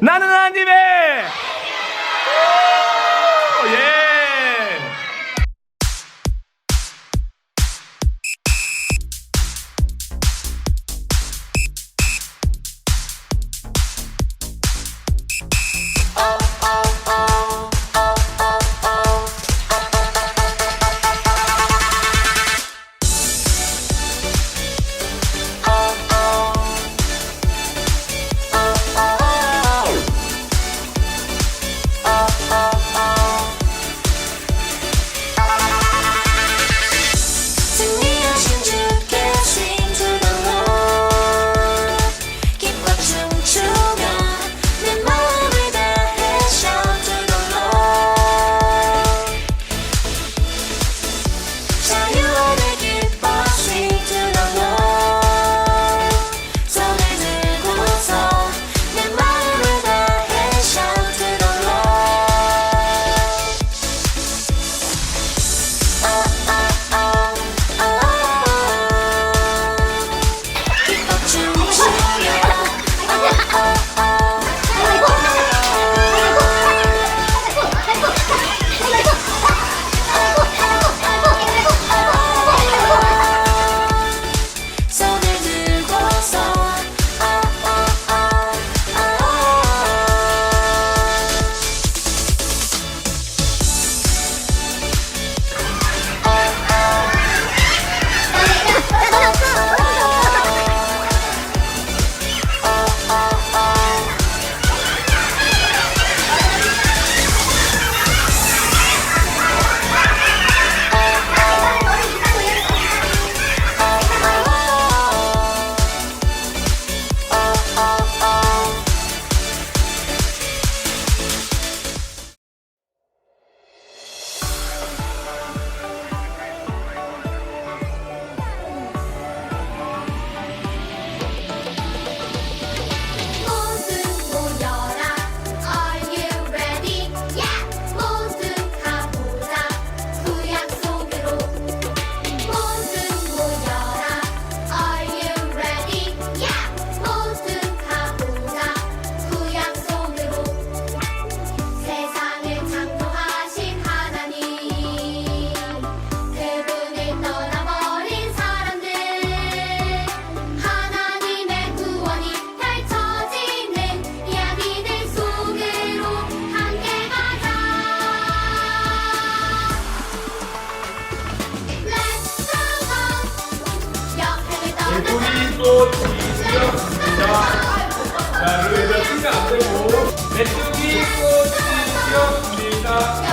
나는 아님의 그리고 지점 시작 자, 그리고 이제 안 되고 메뚜기 꽃이 피었습니다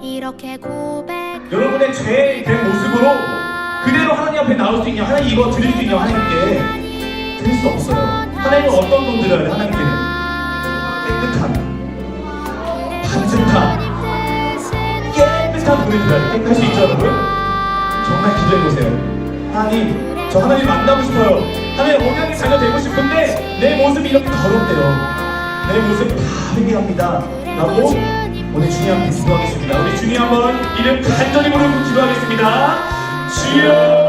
이렇게 고백 여러분의 죄된 모습으로 그대로 하나님 앞에 나올 수 있냐 하나님 이거 드릴 수 있냐 하나님께 드릴 수 없어요. 하나님은 어떤 돈 드려야 돼 하나님께는 깨끗한 반듯한 깨끗한 돈을 드려야 돼. 깨끗할 수 있죠 여러분? 정말 기도해보세요. 하나님 저 하나님 만나고 싶어요. 하나님 오늘 자녀 되고 싶은데 내 모습이 이렇게 더럽대요. 내 모습 다 회개합니다. 라고 오늘 주님 앞에 기도하겠습니다. 우리 주님 한번 이름 간절히 부르고 기도하겠습니다. 주여